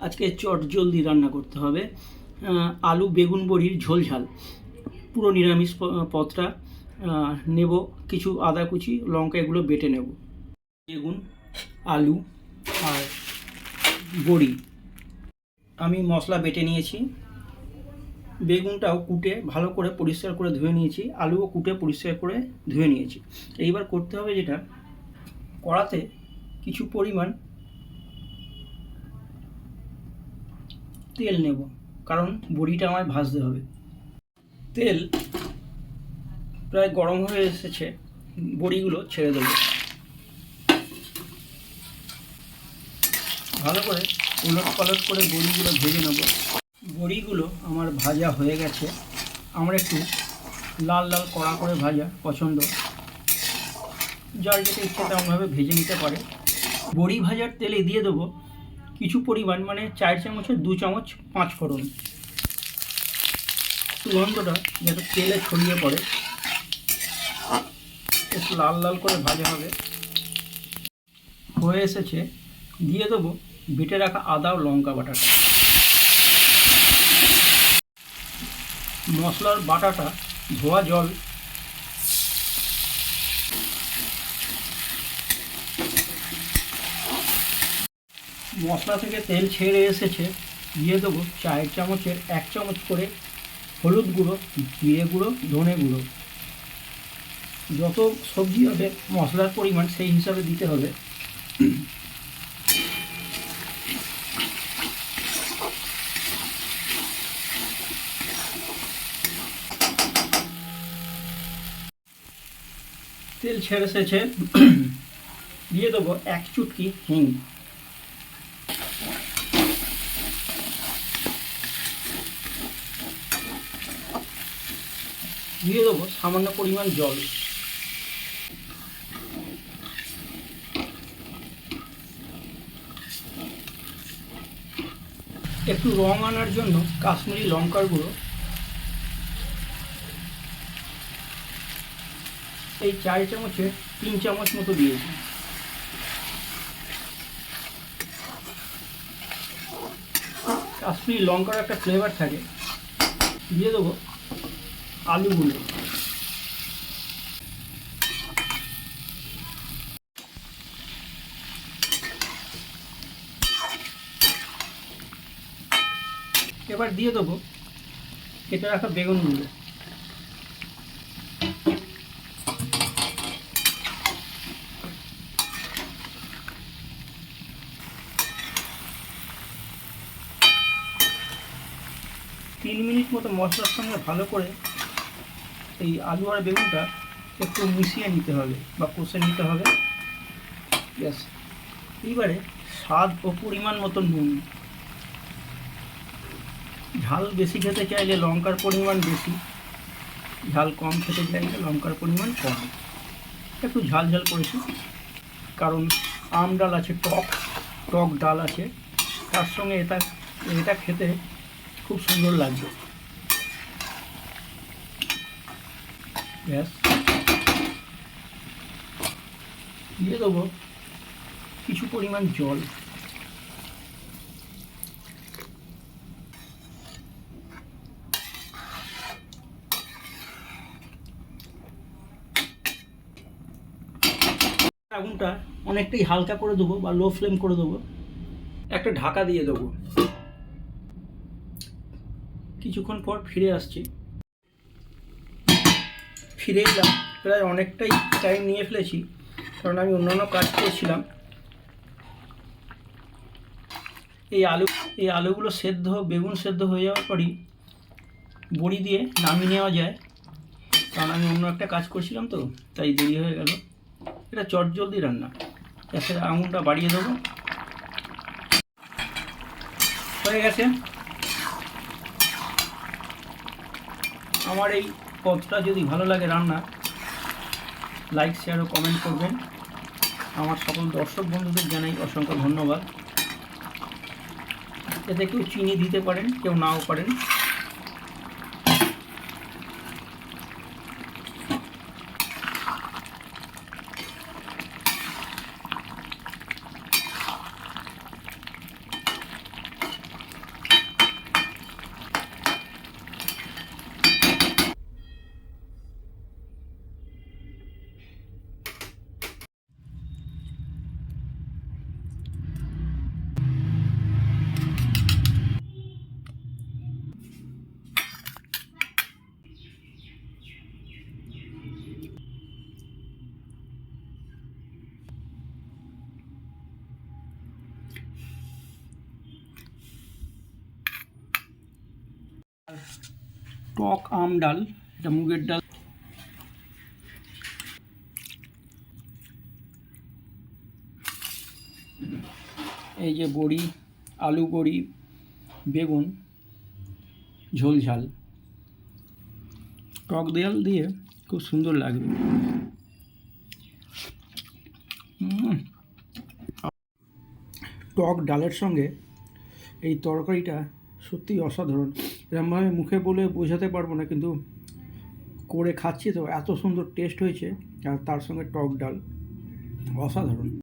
আজকে চট জলদি রান্না করতে হবে। আলু বেগুন বড়ির ঝোল ঝাল। পুরো নিরামিষ প- পদটা আহ, নেব কিছু আদা কুচি লঙ্কা এগুলো বেটে নেব। বেগুন আলু আর বড়ি। আমি মশলা বেটে নিয়েছি। বেগুনটাও কুটে ভালো করে পরিষ্কার করে ধুয়ে নিয়েছি। আলুও কুটে পরিষ্কার করে ধুয়ে নিয়েছি। এইবার করতে হবে যেটা কড়াতে কিছু পরিমাণ তেল নেব, কারণ বড়িটা আমায় ভাজতে হবে। তেল প্রায় গরম হয়ে এসেছে, বড়িগুলো ছেড়ে দেবো। ভালো করে উলট পালট করে বড়িগুলো ভেজে নেব। বড়িগুলো আমার ভাজা হয়ে গেছে। আমার একটু লাল লাল কড়া করে ভাজা পছন্দ। যার যেটা ইচ্ছে তেমনভাবে ভেজে নিতে পারে। বড়ি ভাজার তেলে দিয়ে দেবো কিছু পরিমাণ মানে চার চামচের দু চামচ পাঁচ ফোড়ন। সুগন্ধটা যাতে তেলে ছড়িয়ে পড়ে। একটু লাল লাল করে ভাজা হবে। হয়ে এসেছে, দিয়ে দেবো বেটে রাখা আদা ও লঙ্কা বাটাটা। মশলার বাটাটা ধোয়া জল মশলা থেকে তেল ছেড়ে এসেছে, দিয়ে দেবো চায়ের চামচের এক চামচ করে হলুদ গুঁড়ো, জিরে গুঁড়ো, ধনে গুঁড়ো। যত সবজি হবে, মশলার পরিমাণ সেই হিসাবে দিতে হবে। তেল ছেড়ে এসেছে, দিয়ে দেবো এক চুটকি হিং। দিয়ে দেবো সামান্য পরিমাণ জল। একটু রং আনার জন্য কাশ্মীরি লঙ্কার গুঁড়ো। এই চার চামচে তিন চামচ মতো দিয়েছি কাশ্মীরি লঙ্কার একটা ফ্লেভার থাকে। দিয়ে দেবো আলুগুলো। এবার দিয়ে দেবো কেটে রাখা বেগুনগুলো তিন মিনিট মতো মশলার সঙ্গে ভালো করে এই আলু আর বেগুনটা একটু মিশিয়ে নিতে হবে বা কষে নিতে হবে। ব্যাস। এইবারে স্বাদ ও পরিমাণ মতো নুন। ঝাল বেশি খেতে চাইলে লঙ্কার পরিমাণ বেশি। ঝাল কম খেতে চাইলে লঙ্কার পরিমাণ কম। একটু ঝাল ঝাল করেছি কারণ আম ডাল আছে, টক টক ডাল আছে। তার সঙ্গে এটা এটা খেতে খুব সুন্দর লাগবে। ব্যাস দিয়ে দেবো কিছু পরিমাণ জল। আগুনটা অনেকটাই হালকা করে দেবো বা লো ফ্লেম করে দেবো। একটা ঢাকা দিয়ে দেবো। কিছুক্ষণ পর ফিরে আসছি। ফিরে এলাম। প্রায় অনেকটাই টাইম নিয়ে ফেলেছি, কারণ আমি অন্যান্য কাজ করছিলাম। এই আলু, এই আলুগুলো সেদ্ধ, বেগুন সেদ্ধ হয়ে যাওয়ার পরই বড়ি দিয়ে নামিয়ে নেওয়া যায়। কারণ আমি অন্য একটা কাজ করছিলাম তো, তাই দেরি হয়ে গেল। এটা চট জলদি রান্না। গ্যাসের আঙুলটা বাড়িয়ে দেবো। হয়ে গেছে। আমার এই পদটা যদি ভালো লাগে রান্না লাইক শেয়ার ও কমেন্ট করবেন। আমার সকল দর্শক বন্ধুদের জানাই অসংখ্য ধন্যবাদ। এতে কেউ চিনি দিতে পারেন, কেউ নাও পারেন। টক আম ডাল, এটা মুগের ডাল। এই যে বড়ি, আলু বড়ি, বেগুন, ঝোল ঝাল। টক দেয়াল দিয়ে খুব সুন্দর লাগবে। টক ডালের সঙ্গে এই তরকারিটা সত্যিই অসাধারণ। এরমভাবে মুখে বলে বোঝাতে পারব না, কিন্তু করে খাচ্ছি তো, এত সুন্দর টেস্ট হয়েছে, আর তার সঙ্গে টক ডাল। অসাধারণ।